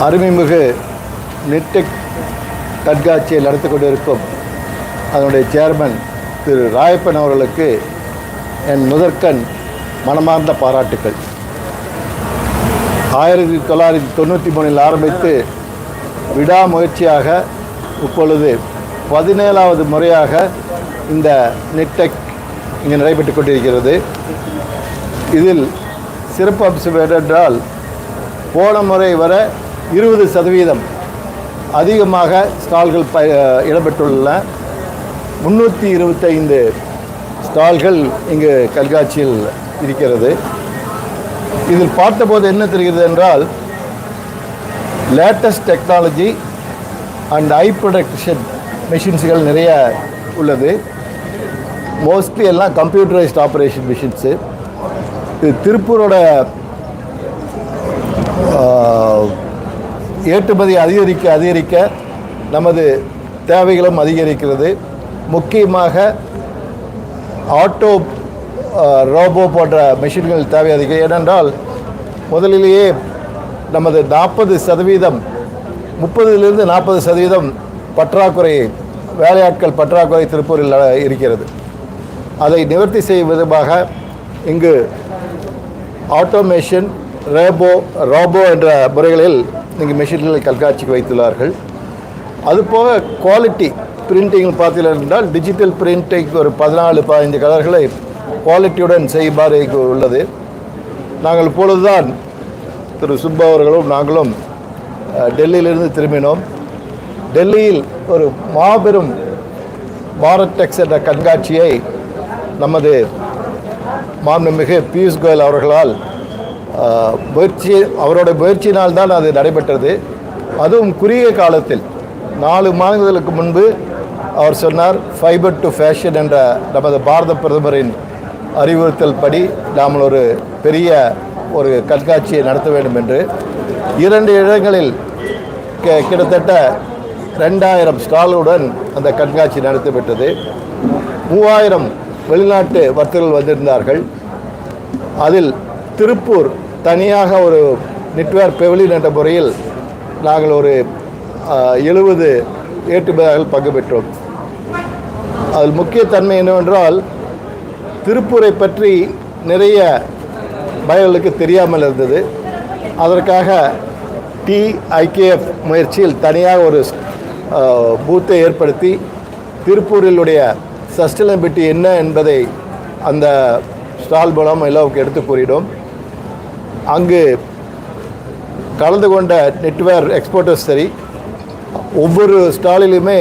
அருமைமிகு Nettech கண்காட்சியை நடத்தி கொண்டிருக்கும் அதனுடைய சேர்மன் திரு ராயப்பன் அவர்களுக்கு என் முதற்கண் மனமார்ந்த பாராட்டுக்கள். ஆயிரத்தி தொள்ளாயிரத்தி தொண்ணூற்றி மூணில் ஆரம்பித்து விடாமுயற்சியாக இப்பொழுது பதினேழாவது முறையாக இந்த நெட்டெக் இங்கே நடைபெற்று கொண்டிருக்கிறது. இதில் சிறப்பு அம்சம் என்னென்றால் போன முறை வர இருபது சதவீதம் அதிகமாக ஸ்டால்கள் ப இடம்பெற்றுள்ளன. முந்நூற்றி இருபத்தைந்து ஸ்டால்கள் இங்கு கண்காட்சியில் இருக்கிறது. இதில் பார்த்தபோது என்ன தெரிகிறது என்றால் latest technology and AI production மிஷின்ஸுகள் நிறைய உள்ளது. மோஸ்ட்லி எல்லாம் கம்ப்யூட்டரைஸ்ட் ஆப்ரேஷன் மிஷின்ஸு. இது திருப்பூரோட ஏற்றுமதி அதிகரிக்க அதிகரிக்க நமது தேவைகளும் அதிகரிக்கிறது. முக்கியமாக ஆட்டோ ரோபோ போன்ற மெஷின்கள் தேவை அதிகம். ஏனென்றால் முதலிலேயே நமது நாற்பது சதவீதம் முப்பதிலிருந்து நாற்பது சதவீதம் பற்றாக்குறை வேலையாட்கள் பற்றாக்குறை திருப்பூரில் இருக்கிறது. அதை நிவர்த்தி செய்யும் விதமாக இங்கு ஆட்டோமேஷன் ரேபோ ரோபோ என்ற முறைகளில் இங்கே மெஷின்களை கண்காட்சிக்கு வைத்துள்ளார்கள். அதுபோக குவாலிட்டி பிரிண்டிங் பார்த்தீர்கள் என்றால் டிஜிட்டல் பிரிண்டிங் ஒரு பதினாலு பதினைந்து கலர்களை குவாலிட்டியுடன் செய்யுமாறு உள்ளது. நாங்கள் இப்பொழுதுதான் திரு சுப்பா அவர்களும் நாங்களும் டெல்லியிலிருந்து திரும்பினோம். டெல்லியில் ஒரு மாபெரும் பாரடெக்ஸ் என்ற கண்காட்சியை நமது மாண்புமிகு பியூஷ் கோயல் அவர்களால் முயற்சி அவரோட முயற்சியினால் தான் அது நடைபெற்றது. அதுவும் குறுகிய காலத்தில் நாலு மாதங்களுக்கு முன்பு அவர் சொன்னார் ஃபைபர் டு ஃபேஷன் என்ற நமது பாரத பிரதமரின் அறிவுறுத்தல் படி நாம் ஒரு பெரிய ஒரு கண்காட்சியை நடத்த வேண்டும் என்று. இரண்டு இடங்களில் கிட்டத்தட்ட ரெண்டாயிரம் ஸ்டாலுடன் அந்த கண்காட்சி நடத்தப்பட்டது. மூவாயிரம் வெளிநாட்டு வர்த்தகர்கள் வந்திருந்தார்கள். அதில் திருப்பூர் தனியாக ஒரு நெட்வேர் பெவிலியன் என்ற முறையில் நாங்கள் ஒரு எழுபது ஏற்றுமதியாளர்கள் பங்கு பெற்றோம். அதில் முக்கிய தன்மை என்னவென்றால் திருப்பூரை பற்றி நிறைய பயல்களுக்கு தெரியாமல் இருந்தது. அதற்காக டிஐகேஎஃப் முயற்சியில் தனியாக ஒரு பூத்தை ஏற்படுத்தி திருப்பூரிலுடைய சஸ்டைனபிலிட்டி என்ன என்பதை அந்த ஸ்டால் மூலம் எல்லாவுக்கு எடுத்து கூறினோம். அங்கு கலந்து கொண்ட நெட்வேர் எக்ஸ்போர்ட்டர்ஸ் சரி ஒவ்வொரு ஸ்டாலிலுமே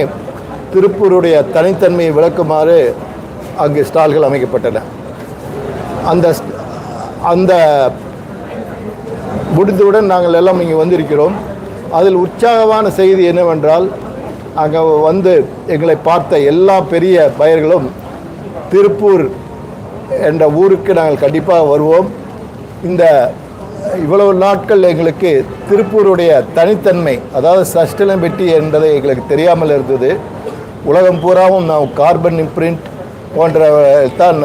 திருப்பூருடைய தனித்தன்மையை விளக்குமாறு அங்கு ஸ்டால்கள் அமைக்கப்பட்டன. அந்த அந்த முடிந்தவுடன் நாங்கள் எல்லாம் இங்கே வந்திருக்கிறோம். அதில் உற்சாகமான செய்தி என்னவென்றால் அங்கே வந்து எங்களை பார்த்த எல்லா பெரிய பயிர்களும் திருப்பூர் என்ற ஊருக்கு நாங்கள் கண்டிப்பாக வருவோம். இந்த இவ்வளவு நாட்கள் எங்களுக்கு திருப்பூருடைய தனித்தன்மை அதாவது சஸ்டைனபிலிட்டி என்பதை எங்களுக்கு தெரியாமல் இருந்தது. உலகம் பூராவும் நாம் கார்பன் இம்ப்ரிண்ட் போன்ற தான்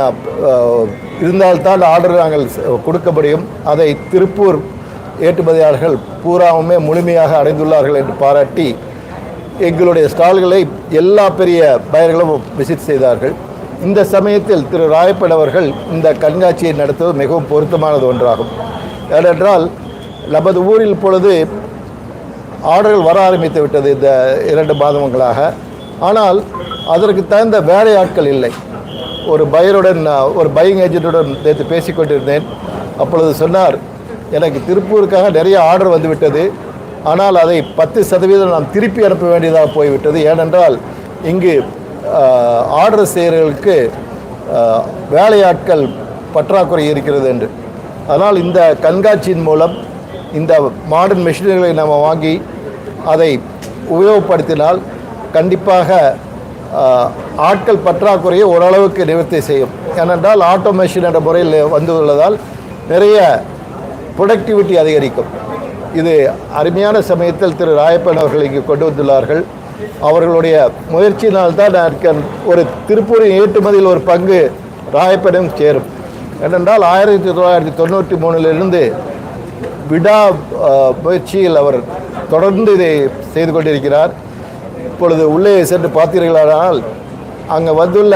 இருந்தால்தான் ஆர்டர் நாங்கள் கொடுக்க முடியும் அதை திருப்பூர் ஏற்றுமதியாளர்கள் பூராவுமே முழுமையாக அடைந்துள்ளார்கள் என்று பாராட்டி எங்களுடைய ஸ்டால்களை எல்லா பெரிய பயர்களும் விசிட் செய்தார்கள். இந்த சமயத்தில் திரு ராயப்பன் அவர்கள் இந்த கண்காட்சியை நடத்துவது மிகவும் பொருத்தமானது ஒன்றாகும். ஏனென்றால் நமது ஊரில் இப்பொழுது ஆர்டர்கள் வர ஆரம்பித்து விட்டது இந்த இரண்டு மாதங்களாக. ஆனால் அதற்கு தகுந்த வேலையாட்கள் இல்லை. ஒரு பையருடன் நான் ஒரு பையிங் ஏஜென்ட்டுடன் நேற்று பேசிக்கொண்டிருந்தேன் அப்பொழுது சொன்னார் எனக்கு திருப்பூருக்காக நிறைய ஆர்டர் வந்துவிட்டது ஆனால் அதை பத்து சதவீதம் நாம் திருப்பி அனுப்ப வேண்டியதாக போய்விட்டது. ஏனென்றால் இங்கு ஆர்டர் செய்கிறவர்களுக்கு வேலையாட்கள் பற்றாக்குறை இருக்கிறது என்று. அதனால் இந்த கண்காட்சியின் மூலம் இந்த மாடர்ன் மெஷினரிகளை நம்ம வாங்கி அதை உபயோகப்படுத்தினால் கண்டிப்பாக ஆட்கள் பற்றாக்குறையை ஓரளவுக்கு நிவர்த்தி செய்யும். ஏனென்றால் ஆட்டோமேஷன் என்ற முறையில் வந்துள்ளதால் நிறைய ப்ரொடக்டிவிட்டி அதிகரிக்கும். இது அருமையான சமயத்தில் திரு ராயப்பன் அவர்கள் இங்கு கொண்டு வந்துள்ளார்கள். அவர்களுடைய முயற்சியினால் தான் நான் ஒரு திருப்பூரின் ஏற்றுமதியில் ஒரு பங்கு ராயப்பனும் சேரும். ஏனென்றால் ஆயிரத்தி தொள்ளாயிரத்தி தொண்ணூற்றி மூணிலிருந்து விடா முயற்சியில் அவர் தொடர்ந்து இதை செய்து கொண்டிருக்கிறார். இப்பொழுது உள்ளே சென்று பார்த்தீர்களானால் அங்கே வந்துள்ள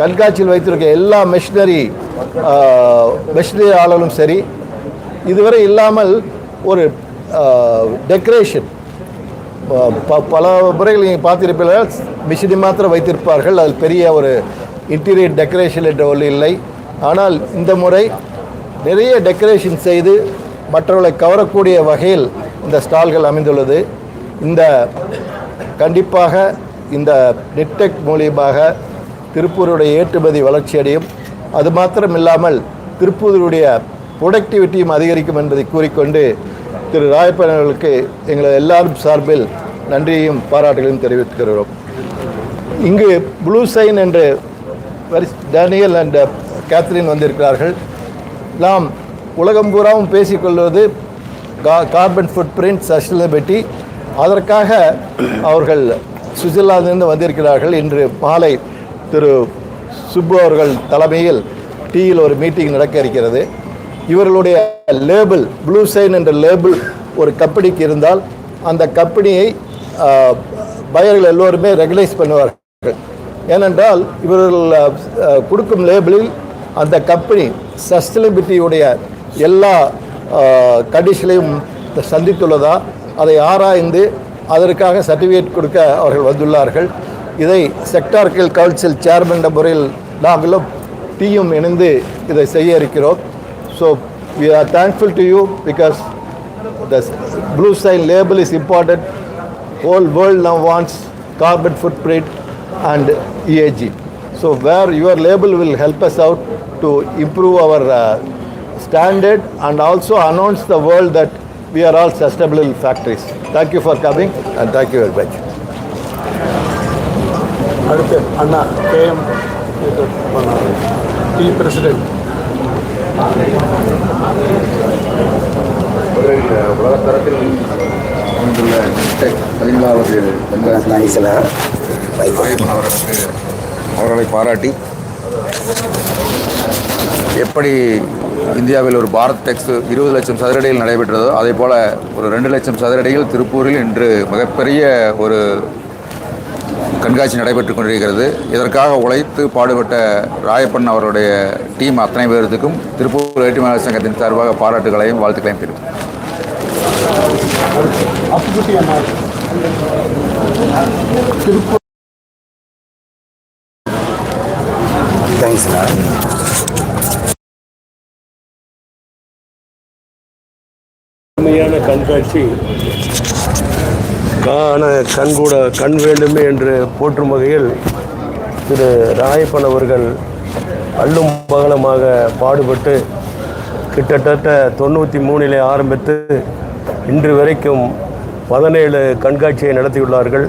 கண்காட்சியில் வைத்திருக்க எல்லா மெஷினரி மெஷினரி ஆளும் சரி இதுவரை இல்லாமல் ஒரு டெக்கரேஷன் ப பல முறைகள் நீங்கள் பார்த்திருப்பீர்கள் மிஷினி மாத்திரம் வைத்திருப்பார்கள் அதில் பெரிய ஒரு இன்டீரியர் டெக்கரேஷன் என்ற ஒன்று இல்லை. ஆனால் இந்த முறை நிறைய டெக்கரேஷன் செய்து மற்றவர்களை கவரக்கூடிய வகையில் இந்த ஸ்டால்கள் அமைந்துள்ளது. இந்த கண்டிப்பாக இந்த நெட்டெக் மூலியமாக திருப்பூருடைய ஏற்றுமதி வளர்ச்சியடையும் அது மாத்திரம் இல்லாமல் திருப்பூருடைய ப்ரொடக்டிவிட்டியும் அதிகரிக்கும் என்பதை கூறிக்கொண்டு திரு ராயப்பன் அவர்களுக்கு எங்கள் எல்லாரும் சார்பில் நன்றியையும் பாராட்டுகளையும் தெரிவித்துக்கிறோம் இங்கு ப்ளூ சைன் என்று வரி டேனியல் அண்ட் uh, கேத்ரின் வந்திருக்கிறார்கள். நாம் உலகம் பூராவும் பேசிக்கொள்வது கா கார்பன் ஃபுட் பிரிண்ட் சஸ்டைனபிலிட்டி அதற்காக அவர்கள் சுவிட்சர்லாந்திலிருந்து வந்திருக்கிறார்கள். இன்று மாலை திரு சுப்பு அவர்கள் தலைமையில் டீயில் ஒரு மீட்டிங் நடக்க இருக்கிறது. இவர்களுடைய லேபிள் ப்ளூ சைன் என்ற லேபிள் ஒரு கம்பெனிக்கு இருந்தால் அந்த கம்பெனியை uh, பயர்கள் எல்லோருமே ரெகனைஸ் பண்ணுவார்கள். ஏனென்றால் இவர்கள் கொடுக்கும் லேபிளில் அந்த கம்பெனி சஸ்டைனபிலிட்டியுடைய எல்லா கண்டிஷனையும் சந்தித்துள்ளதா அதை ஆராய்ந்து அதற்காக சர்டிஃபிகேட் கொடுக்க அவர்கள் வந்துள்ளார்கள். இதை செக்டார்கள் கவுன்சில் சேர்மன் என்ற முறையில் நாங்களும் டீயும் இணைந்து இதை செய்ய இருக்கிறோம். So we are thankful to you because the blue sign label is important whole world now now carbon footprint and EAG. So where your label will help us out to improve our uh, standard and also announce the world that we are all sustainable factories. Thank you for coming and thank you very much. அடுத்து அண்ணா KM D president உலகத்தரத்தில் அமைந்துள்ள tech பதினேழாவது கண்காட்சி ராயப்பன் அவர்களுக்கு அவர்களை பாராட்டி எப்படி இந்தியாவில் ஒரு பாரத் டெக்ஸ் இருபது லட்சம் சதுரடியில் நடைபெற்றதோ அதே போல் ஒரு ரெண்டு லட்சம் சதுரடியில் திருப்பூரில் இன்று மிகப்பெரிய ஒரு கண்காட்சி நடைபெற்றுக் கொண்டிருக்கிறது. இதற்காக உழைத்து பாடுபட்ட ராயப்பன் அவருடைய டீம் அத்தனை பேர்த்துக்கும் திருப்பூர் ஏற்றுமதியாளர் சங்கத்தின் சார்பாக பாராட்டுகளையும் வாழ்த்துக்களையும் தெரிவித்துக் அப்புக்குட்டி உண்மையான கண்காட்சி. காண கண்கூட கண் வேண்டுமே என்று போற்றும் வகையில் திரு ராயப்பன் அவர்கள் அள்ளும் பகலமாக பாடுபட்டு கிட்டத்தட்ட தொண்ணூற்றி மூணிலே ஆரம்பித்து இன்று வரைக்கும் பதினேழு கண்காட்சியை நடத்தியுள்ளார்கள்.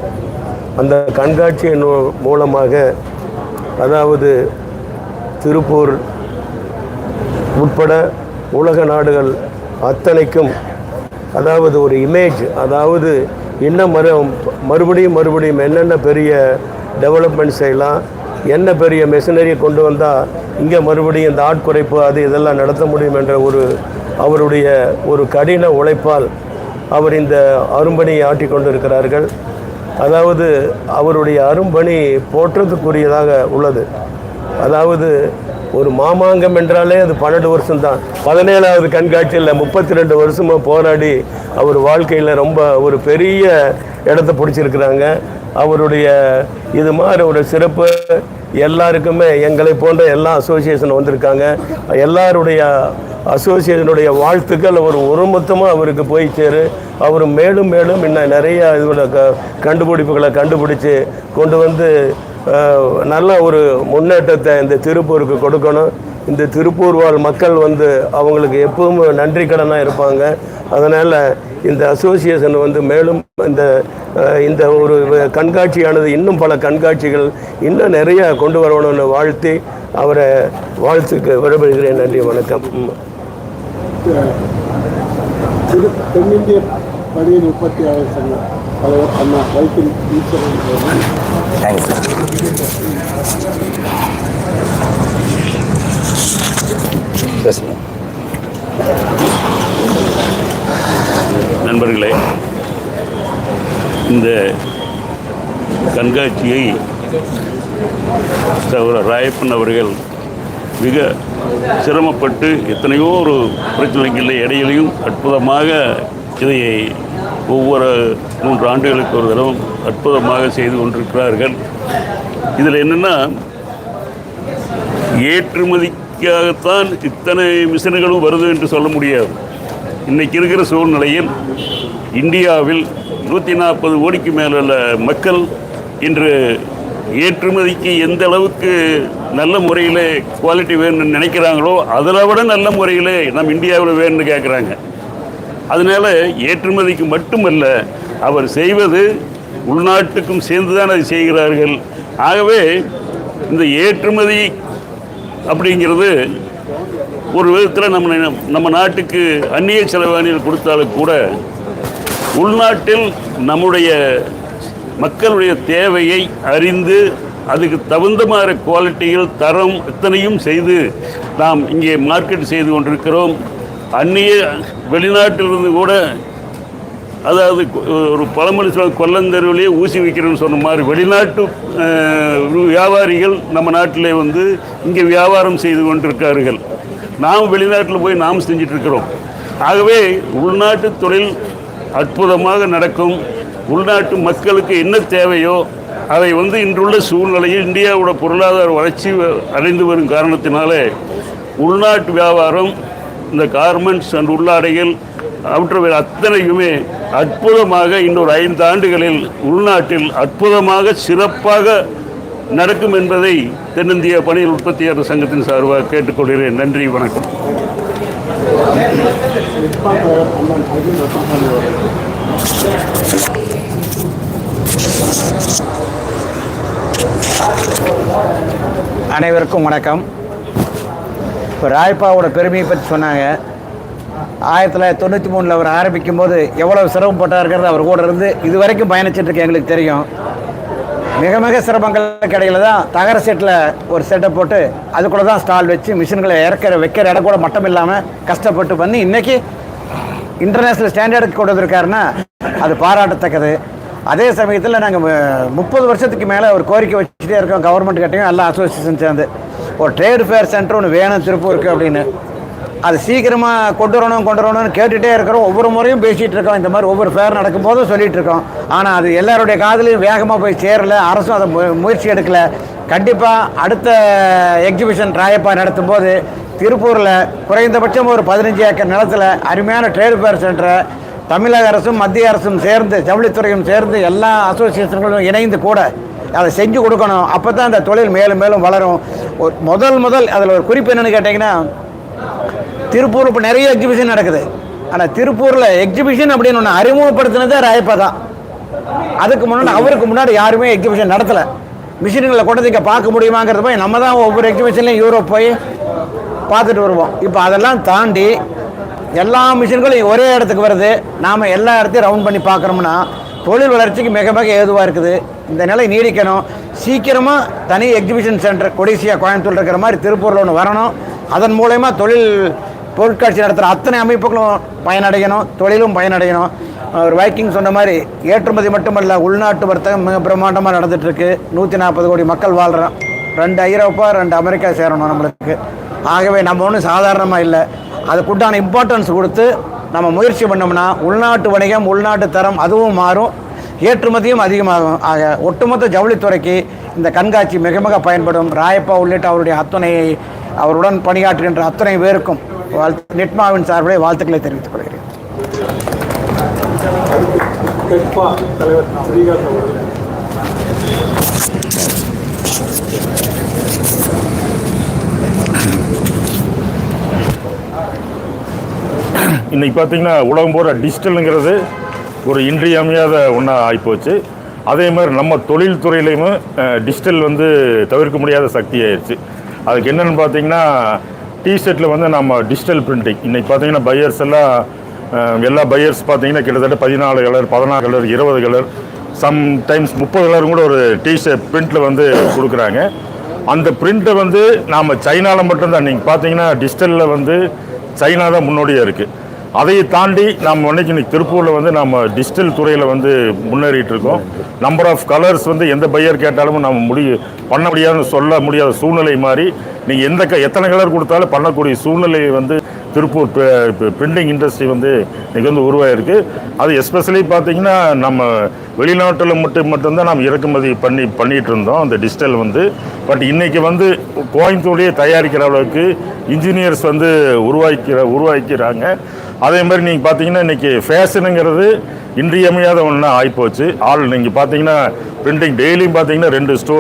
அந்த கண்காட்சியின் மூ- மூலமாக அதாவது திருப்பூர் உட்பட உலக நாடுகள் அத்தனைக்கும் அதாவது ஒரு இமேஜ் அதாவது இன்னும் மறு மறுபடியும் மறுபடியும் என்னென்ன பெரிய டெவலப்மெண்ட் செய்யலாம் என்ன பெரிய மெஷினரியை கொண்டு வந்தால் இங்கே மறுபடியும் இந்த ஆட்குறைப்பு அது இதெல்லாம் நடத்த முடியும் என்ற ஒரு அவருடைய ஒரு கடின உழைப்பால் அவர் இந்த அரும்பணியை ஆற்றிக் கொண்டிருக்கிறார்கள். அதாவது அவருடைய அரும்பணி போற்றத்துக்குரியதாக உள்ளது. அதாவது ஒரு மாமாங்கம் என்றாலே அது பன்னெண்டு வருஷம்தான். பதினேழாவது கண்காட்சியில் முப்பத்தி ரெண்டு வருஷமாக போராடி அவர் வாழ்க்கையில் ரொம்ப ஒரு பெரிய இடத்த பிடிச்சிருக்கிறாங்க. அவருடைய இது மாதிரி ஒரு சிறப்பு எல்லாருக்குமே எங்களை போன்ற எல்லா அசோசியேஷன் வந்திருக்காங்க. எல்லாருடைய அசோசியேஷனுடைய வாழ்த்துக்கள் ஒரு ஒருமொத்தமாக அவருக்கு போய் சேரு. அவர் மேலும் மேலும் இன்னும் நிறைய இதோட க கண்டுபிடிப்புகளை கண்டுபிடிச்சு கொண்டு வந்து நல்ல ஒரு முன்னேற்றத்தை இந்த திருப்பூருக்கு கொடுக்கணும். இந்த திருப்பூர் வாழ் மக்கள் வந்து அவங்களுக்கு எப்பவும் நன்றி கடனாக இருப்பாங்க. அதனால் இந்த அசோசியேஷன் வந்து மேலும் இந்த இந்த ஒரு கண்காட்சியானது இன்னும் பல கண்காட்சிகள் இன்னும் நிறையா கொண்டு வரணும்னு வாழ்த்தி அவரை வாழ்த்துக்கு விடைபெறுகிறேன். நன்றி வணக்கம். தென்னிந்திய பணியின் உற்பத்தியாளர் சங்க தலைவர் அண்ணா வைத்தின் நண்பர்களே இந்த கண்காட்சியை சகோதரர் ராயப்பன் அவர்கள் மிக சிரமப்பட்டு எத்தனையோ ஒரு பிரச்சனைகளில் இடையிலையும் அற்புதமாக இதை ஒவ்வொரு மூன்று ஆண்டுகளுக்கு ஒரு தடவை அற்புதமாக செய்து கொண்டிருக்கிறார்கள். இதில் என்னென்னா ஏற்றுமதிக்காகத்தான் இத்தனை மிஷின்களும் வருது என்று சொல்ல முடியாது. இன்றைக்கி இருக்கிற சூழ்நிலையில் இந்தியாவில் நூற்றி நாற்பது கோடிக்கு மேலுள்ள மக்கள் இன்று ஏற்றுமதிக்கு எந்த அளவுக்கு நல்ல முறையில் குவாலிட்டி வேணும்னு நினைக்கிறாங்களோ அதில் விட நல்ல முறையில் நம்ம இந்தியாவில் வேணும்னு கேட்குறாங்க. அதனால ஏற்றுமதிக்கு மட்டுமல்ல அவர் செய்வது உள்நாட்டுக்கும் சேர்ந்து தான் அதை செய்கிறார்கள். ஆகவே இந்த ஏற்றுமதி அப்படிங்கிறது ஒரு விதத்தில் நம்ம நம்ம நாட்டுக்கு அந்நிய செலவாணிகள் கொடுத்தாலும் கூட உள்நாட்டில் நம்முடைய மக்களுடைய தேவையை அறிந்து அதுக்கு தகுந்த மாதிரி குவாலிட்டியில் தரம் இத்தனையும் செய்து நாம் இங்கே மார்க்கெட் செய்து கொண்டிருக்கிறோம். அந்நிய வெளிநாட்டிலிருந்து கூட அதாவது ஒரு பழமொழி சொல்ல கொல்லந்தெருவிலேயே ஊசி வைக்கிறேன்னு சொன்ன மாதிரி வெளிநாட்டு வியாபாரிகள் நம்ம நாட்டிலே வந்து இங்கே வியாபாரம் செய்து கொண்டிருக்கார்கள். நாம் வெளிநாட்டில் போய் நாம் செஞ்சிட்ருக்கிறோம் ஆகவே உள்நாட்டு தொழில் அற்புதமாக நடக்கும். உள்நாட்டு மக்களுக்கு என்ன தேவையோ அதை வந்து இன்றுள்ள சூழ்நிலையில் இந்தியாவோட பொருளாதார வளர்ச்சி அடைந்து வரும் காரணத்தினாலே உள்நாட்டு வியாபாரம் இந்த கார்மெண்ட்ஸ் அண்ட் உள்ளாடைகள் அவற்றவை அத்தனையுமே அற்புதமாக இன்னொரு ஐந்து ஆண்டுகளில் உள்நாட்டில் அற்புதமாக சிறப்பாக நடக்கும் என்பதை தென்னிந்திய பணியில் உற்பத்தியாளர் சங்கத்தின் சார்பாக கேட்டுக்கொள்கிறேன். நன்றி வணக்கம். அனைவருக்கும் வணக்கம். இப்போ ராய்ப்பாவோட பெருமையை பற்றி சொன்னாங்க. ஆயிரத்தி தொள்ளாயிரத்தி தொண்ணூற்றி மூணில் அவர் ஆரம்பிக்கும் போது எவ்வளவு சிரமப்பட்டாருங்கிறது அவர் கூட இருந்து இது வரைக்கும் பயணிச்சுட்டுருக்கு எங்களுக்கு தெரியும். மிக மிக சிரமங்களுக்கு இடையில தான் தகர செட்டில் ஒரு செட்டை போட்டு அதுக்குள்ளே தான் ஸ்டால் வச்சு மிஷின்களை இறக்கிற வைக்கிற இடம் கூட மட்டம் இல்லாமல் கஷ்டப்பட்டு பண்ணி இன்னைக்கு இன்டர்நேஷ்னல் ஸ்டாண்டர்டுக்கு கொண்டு வந்திருக்காருன்னா அது பாராட்டத்தக்கது. அதே சமயத்தில் நாங்கள் முப்பது வருஷத்துக்கு மேலே ஒரு கோரிக்கை வச்சுட்டே இருக்கோம். கவர்மெண்ட் கிட்டையும் எல்லா அசோசியேஷன் சேர்ந்து. ஒரு ட்ரேட் ஃபேர் சென்டர் ஒன்று வேணும் திருப்பூருக்கு அப்படின்னு. அது சீக்கிரமாக கொண்டு வரணும் கொண்டு வரணும்னு கேட்டுகிட்டே இருக்கிறோம். ஒவ்வொரு முறையும் பேசிகிட்டு இருக்கோம் இந்த மாதிரி ஒவ்வொரு ஃபேர் நடக்கும்போதும் சொல்லிகிட்டு இருக்கோம். ஆனால் அது எல்லாருடைய காதலையும் வேகமாக போய் சேரலை. அரசும் அதை மு- முயற்சி எடுக்கல. கண்டிப்பாக அடுத்த எக்ஸிபிஷன் ராயப்பா நடத்தும் போது திருப்பூரில் குறைந்தபட்சம் ஒரு பதினஞ்சு ஏக்கர் நிலத்தில் அருமையான ட்ரேட் ஃபேர் சென்டரை தமிழக அரசும் மத்திய அரசும் சேர்ந்து ஜவுளித்துறையும் சேர்ந்து எல்லா அசோசியேஷன்களும் இணைந்து கூட அதை செஞ்சு கொடுக்கணும். அப்போ தான் அந்த தொழில் மேலும் மேலும் வளரும். ஒரு முதல் முதல் அதில் ஒரு குறிப்பு என்னென்னு கேட்டிங்கன்னா திருப்பூர் இப்போ நிறைய எக்ஸிபிஷன் நடக்குது. ஆனால் திருப்பூரில் எக்ஸிபிஷன் அப்படின்னு ஒன்று அறிமுகப்படுத்தினதே ராயப்பா தான். அதுக்கு முன்னாடி அவருக்கு முன்னாடி யாருமே எக்ஸிபிஷன் நடத்தலை. மிஷின்களை கொண்டு இங்கே பார்க்க முடியுமாங்கிறது போய் நம்ம தான் ஒவ்வொரு எக்ஸிபிஷன்லையும் யூரோப் போய் பார்த்துட்டு வருவோம். இப்போ அதெல்லாம் தாண்டி எல்லா மிஷின்களும் ஒரே இடத்துக்கு வருது. நாம் எல்லா இடத்தையும் ரவுண்ட் பண்ணி பார்க்குறோம்னா தொழில் வளர்ச்சிக்கு மிக மிக ஏதுவாக இருக்குது. இந்த நிலை நீடிக்கணும். சீக்கிரமாக தனி எக்ஸிபிஷன் சென்டர் கொடிசியா கோயம்புத்தூர் இருக்கிற மாதிரி திருப்பூரில் ஒன்று வரணும். அதன் மூலயமா தொழில் பொருட்காட்சி நடத்துகிற அத்தனை அமைப்புகளும் பயனடையணும். தொழிலும் பயனடையணும். ஒரு வைக்கிங் சொன்ன மாதிரி ஏற்றுமதி மட்டுமல்ல உள்நாட்டு வர்த்தகம் மிக பிரம்மாண்டமாக நடந்துகிட்ருக்கு நூற்றி நாற்பது கோடி மக்கள் வாழ்கிறோம் ரெண்டு ஐரோப்பா ரெண்டு அமெரிக்கா சேரணும் நம்மளுக்கு. ஆகவே நம்ம ஒன்றும் சாதாரணமாக இல்லை. அதுக்குண்டான இம்பார்ட்டன்ஸ் கொடுத்து நம்ம முயற்சி பண்ணோம்னா உள்நாட்டு வணிகம் உள்நாட்டு தரம் அதுவும் மாறும். ஏற்றுமதியும் அதிகமாகும். ஆக ஒட்டுமொத்த ஜவுளித்துறைக்கு இந்த கண்காட்சி மிக மிக பயன்படும். ராயப்பா உள்ளிட்ட அவருடைய அத்துணையை அவருடன் பணியாற்றுகின்ற அத்தனை பேருக்கும் வாழ்த்து நிட்மாவின் சார்பிலே வாழ்த்துக்களை தெரிவித்துக் கொள்கிறேன் கெட்பா தலைவர் ஸ்ரீகாந்த் அவர்கள் இன்றைக்கி பார்த்தீங்கன்னா உலகம் பூரா டிஜிட்டலுங்கிறது ஒரு இன்றியமையாத ஒன்றா ஆகிப்போச்சு அதே மாதிரி நம்ம தொழில்துறையிலையும் டிஜிட்டல் வந்து தவிர்க்க முடியாத சக்தி ஆயிடுச்சு அதுக்கு என்னென்னு பார்த்தீங்கன்னா டிஷர்ட்டில் வந்து நம்ம டிஜிட்டல் பிரிண்டிங் இன்றைக்கி பார்த்தீங்கன்னா பையர்ஸ் எல்லாம் எல்லா பையர்ஸ் பார்த்தீங்கன்னா கிட்டத்தட்ட பதினாலு கலர் பதினாறு கலர் இருபது கலர் சம்டைம்ஸ் முப்பது கலர் கூட ஒரு டிஷர்ட் பிரிண்ட்டில் வந்து கொடுக்குறாங்க. அந்த பிரிண்ட்டை வந்து நாம் சைனாவில் மட்டும்தான். நீங்கள் பார்த்தீங்கன்னா டிஜிட்டலில் வந்து சைனா தான் முன்னோடியாக இருக்குது அதை தாண்டி நம்ம இன்னைக்கு இன்னைக்கு திருப்பூரில் வந்து நம்ம டிஜிட்டல் துறையில் வந்து முன்னேறிட்டு இருக்கோம் நம்பர் ஆஃப் கலர்ஸ் வந்து எந்த பையர் கேட்டாலும் நம்ம முடிய பண்ண முடியாதுன்னு சொல்ல முடியாத சூழ்நிலை மாதிரி நீங்கள் எந்த க எத்தனை கலர் கொடுத்தாலும் பண்ணக்கூடிய சூழ்நிலை வந்து திருப்பூர் பிரிண்டிங் இண்டஸ்ட்ரி வந்து இன்றைக்கி வந்து உருவாயிருக்கு. அது எஸ்பெஷலி பார்த்தீங்கன்னா நம்ம வெளிநாட்டில் மட்டும் மட்டும்தான் நம்ம இறக்குமதி பண்ணி பண்ணிகிட்டு இருந்தோம் அந்த டிஜிட்டல் வந்து. பட் இன்றைக்கி வந்து கோயம்புத்தூர்லேயே தயாரிக்கிற அளவுக்கு இன்ஜினியர்ஸ் வந்து உருவாக்கிற உருவாக்கிறாங்க. அதே மாதிரி நீங்கள் பார்த்தீங்கன்னா இன்றைக்கி ஃபேஷனுங்கிறது இன்றியமையாத ஒன்றா ஆகிப்போச்சு ஆள் நீங்கள் பார்த்தீங்கன்னா பிரிண்டிங் டெய்லியும் பார்த்தீங்கன்னா ரெண்டு ஸ்டோ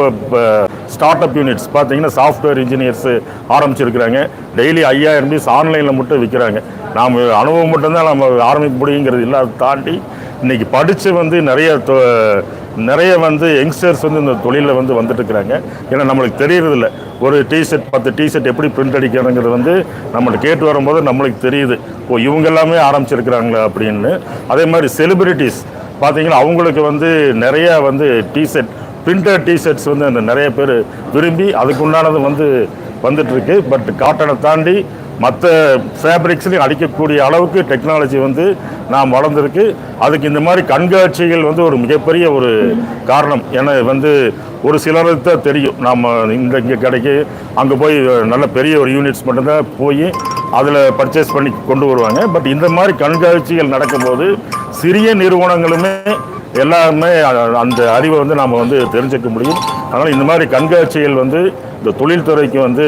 ஸ்டார்ட் அப் யூனிட்ஸ் பார்த்தீங்கன்னா சாஃப்ட்வேர் இன்ஜினியர்ஸ் ஆரம்பிச்சிருக்கிறாங்க. டெய்லி ஐயாயிரம் பீஸ் ஆன்லைனில் மட்டும் விற்கிறாங்க நாம் அனுபவம் மட்டும்தான் நம்ம ஆரம்பிக்க முடியுங்கிறது இல்லாத தாண்டி இன்றைக்கி படித்து வந்து நிறைய தொ- நிறைய வந்து யங்ஸ்டர்ஸ் வந்து இந்த தொழிலில் வந்து வந்துட்டுருக்குறாங்க ஏன்னா நம்மளுக்கு தெரியறதில்ல. ஒரு டிஷர்ட் பத்து டிஷர்ட் எப்படி பிரிண்ட் அடிக்கிறதுங்கிறது வந்து நம்மள்ட்ட கேட்டு வரும்போது நம்மளுக்கு தெரியுது. ஓ இவங்க எல்லாமே ஆரம்பிச்சிருக்கிறாங்களா அப்படின்னு. அதே மாதிரி செலிபிரிட்டிஸ் பார்த்தீங்கன்னா அவங்களுக்கு வந்து நிறையா வந்து டிஷர்ட் பிரிண்டட் டிஷர்ட்ஸ் வந்து அந்த நிறைய பேர் விரும்பி அதுக்கு உண்டானது வந்து வந்துட்டுருக்கு. பட் காட்டனை தாண்டி மற்ற ஃபேப்ரிக்ஸ்லையும் அடிக்கக்கூடிய அளவுக்கு டெக்னாலஜி வந்து நாம் வளர்ந்துருக்கு. அதுக்கு இந்த மாதிரி கண்காட்சிகள் வந்து ஒரு மிகப்பெரிய ஒரு காரணம். ஏன்னா வந்து ஒரு சிலருக்கு தான் தெரியும். நாம் இந்த இங்கே கடைக்கு அங்கே போய் நல்ல பெரிய ஒரு யூனிட்ஸ் மட்டும்தான் போய் அதில் பர்ச்சேஸ் பண்ணி கொண்டு வருவாங்க. பட் இந்த மாதிரி கண்காட்சிகள் நடக்கும்போது சிறிய நிறுவனங்களுமே எல்லாமே அந்த அறிவை வந்து நாம் வந்து தெரிஞ்சுக்க முடியும். அதனால் இந்த மாதிரி கண்காட்சிகள் வந்து இந்த தொழில்துறைக்கு வந்து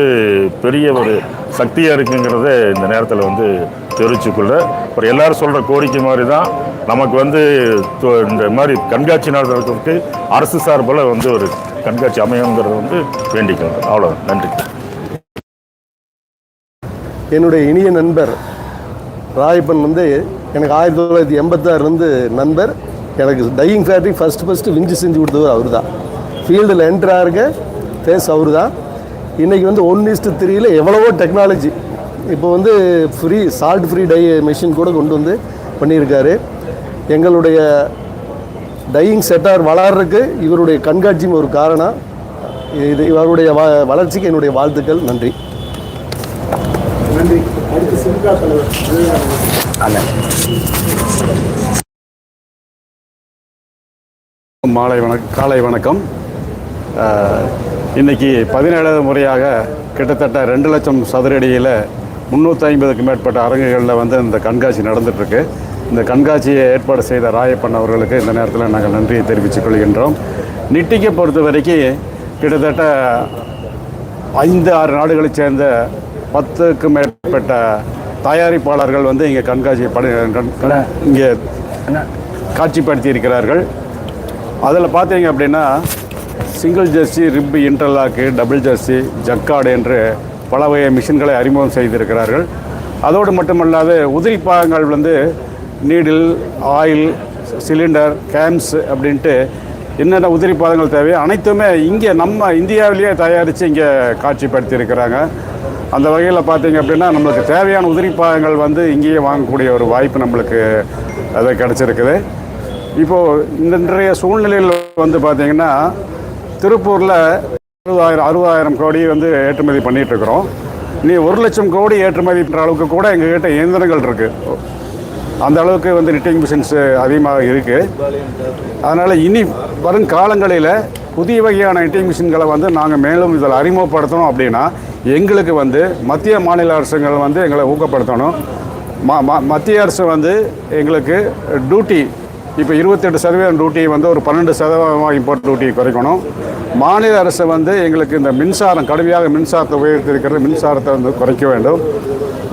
பெரிய ஒரு சக்தியாக இருக்குங்கிறத இந்த நேரத்தில் வந்து தெரிவிச்சுக்கொள்ள அப்புறம் எல்லோரும் சொல்கிற கோரிக்கை மாதிரி தான் நமக்கு வந்து இந்த மாதிரி கண்காட்சி நடத்துறதுக்கு அரசு சார்பில் வந்து ஒரு கண்காட்சி அமையுங்கிறத வந்து வேண்டிக்கிறேன் அவ்வளோ நன்றி. என்னுடைய இனிய நண்பர் ராயப்பன் வந்து எனக்கு ஆயிரத்தி தொள்ளாயிரத்தி எண்பத்தாறுலேருந்து நண்பர். எனக்கு டையிங் ஃபேக்ட்ரி ஃபஸ்ட்டு ஃபஸ்ட்டு விஞ்சு செஞ்சு கொடுத்தவர் அவர் தான் ஃபீல்டில் என்ட்ரு ஆகிருக்க ஃபேஸ் அவர் தான் இன்றைக்கி வந்து ஒன் இஸ்ட்டு த்ரீயில் எவ்வளவோ டெக்னாலஜி இப்போ வந்து free salt free dye machine கூட கொண்டு வந்து பண்ணியிருக்காரு. எங்களுடைய டையிங் செட்டார் வளர்றதுக்கு இவருடைய கண்காட்சியும் ஒரு காரணம். இது இவருடைய வ வளர்ச்சிக்கு என்னுடைய வாழ்த்துக்கள். நன்றி. நன்றி. அடுத்து சிம்கா தலைவர். மாலை வணக்கம் காலை வணக்கம். அஹ், இன்னைக்கு பதினேழாவது முறையாக கிட்டத்தட்ட ரெண்டு லட்சம் சதுரடியில் முந்நூற்றி ஐம்பதுக்கு மேற்பட்ட அரங்குகளில் வந்து இந்த கண்காட்சி நடந்துகிட்ருக்கு இந்த கண்காட்சியை ஏற்பாடு செய்த ராயப்பன் அவர்களுக்கு இந்த நேரத்தில் நாங்கள் நன்றியை தெரிவித்துக் கொள்கின்றோம். நிட்டிக்கை பொறுத்த வரைக்கும் கிட்டத்தட்ட ஐந்து ஆறு நாடுகளைச் சேர்ந்த பத்துக்கு மேற்பட்ட தயாரிப்பாளர்கள் வந்து இங்கே கண்காட்சி பட இங்கே காட்சிப்படுத்தி இருக்கிறார்கள். அதில் பார்த்தீங்க அப்படின்னா single jersey rib interlock double jersey jacquard என்று பல வகை மிஷின்களை அறிமுகம் செய்திருக்கிறார்கள். அதோடு மட்டுமல்லாது உதிரி பாகங்கள் வந்து நீடில் ஆயில் சிலிண்டர் கேம்ஸ் அப்படின்ட்டு என்னென்ன உதிரி பாதங்கள் தேவையோ அனைத்துமே இங்கே நம்ம இந்தியாவிலேயே தயாரித்து இங்கே காட்சிப்படுத்தி இருக்கிறாங்க அந்த வகையில் பார்த்தீங்க அப்படின்னா நம்மளுக்கு தேவையான உதிரி பாகங்கள் வந்து இங்கேயே வாங்கக்கூடிய ஒரு வாய்ப்பு நம்மளுக்கு அது கிடச்சிருக்குது. இப்போது இந்த இன்றைய சூழ்நிலையில் வந்து பார்த்தீங்கன்னா திருப்பூரில் அறுபதாயிரம் அறுபதாயிரம் கோடி வந்து ஏற்றுமதி பண்ணிகிட்ருக்குறோம் இருக்கிறோம் நீ ஒரு லட்சம் கோடி ஏற்றுமதின்ற அளவுக்கு கூட எங்ககிட்ட இயந்திரங்கள் இருக்குது அந்த அளவுக்கு வந்து நிட்டிங் மிஷின்ஸ் அதிகமாக இருக்குது அதனால் இனி வரும் காலங்களில் புதிய வகையான நிட்டிங் மிஷின்களை வந்து நாங்கள் மேலும் இதில் அறிமுகப்படுத்தணும் அப்படின்னா எங்களுக்கு வந்து மத்திய மாநில அரசுகள் வந்து எங்களை ஊக்கப்படுத்தணும். ம- மத்திய அரசு வந்து எங்களுக்கு டியூட்டி இப்போ இருபத்தெட்டு சதவீதம் டியூட்டி வந்து ஒரு பன்னெண்டு சதவீதமாக இம்போர்ட் டியூட்டி குறைக்கணும். மாநில அரசு வந்து எங்களுக்கு இந்த மின்சாரம் கடுமையாக மின்சாரத்தை உபயோகித்திருக்கிறது. மின்சாரத்தை வந்து குறைக்க வேண்டும்.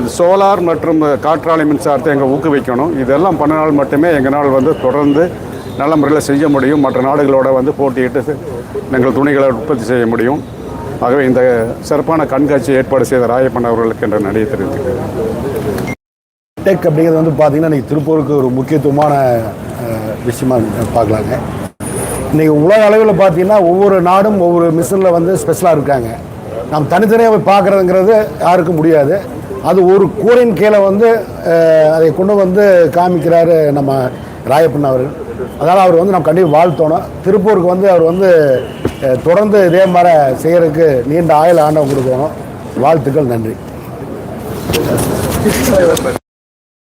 இது சோலார் மற்றும் காற்றாலை மின்சாரத்தை எங்கள் ஊக்குவிக்கணும். இதெல்லாம் பண்ணினால் மட்டுமே எங்களால் வந்து தொடர்ந்து நல்ல முறையில் செய்ய முடியும். மற்ற நாடுகளோட வந்து போட்டியிட்டு எங்கள் துணிகளை உற்பத்தி செய்ய முடியும். ஆகவே இந்த சிறப்பான கண்காட்சி ஏற்பாடு செய்த ராயப்பன் அவர்களுக்கு என்ற நடிகை தெரிவித்துக்கிறேன் டெக் அப்படிங்கிறது வந்து பார்த்திங்கன்னா இன்றைக்கி திருப்பூருக்கு ஒரு முக்கியத்துவமான விஷயமா பார்க்கலாங்க. இன்றைக்கி உலக அளவில் பார்த்தீங்கன்னா ஒவ்வொரு நாடும் ஒவ்வொரு மிஷினில் வந்து ஸ்பெஷலாக இருக்காங்க. நாம் தனித்தனியாக போய் பார்க்குறதுங்கிறது யாருக்கும் முடியாது. அது ஒரு கூரையின் கீழே வந்து அதை கொண்டு வந்து காமிக்கிறாரு நம்ம ராயப்பன் அவர் அதனால் அவர் வந்து நம்ம கண்டிப்பாக வாழ்த்தோணும். திருப்பூருக்கு வந்து அவர் வந்து தொடர்ந்து இதே மாதிரி செய்கிறதுக்கு நீண்ட ஆயுள் ஆண்டவன் கொடுக்கணும். வாழ்த்துக்கள் நன்றி.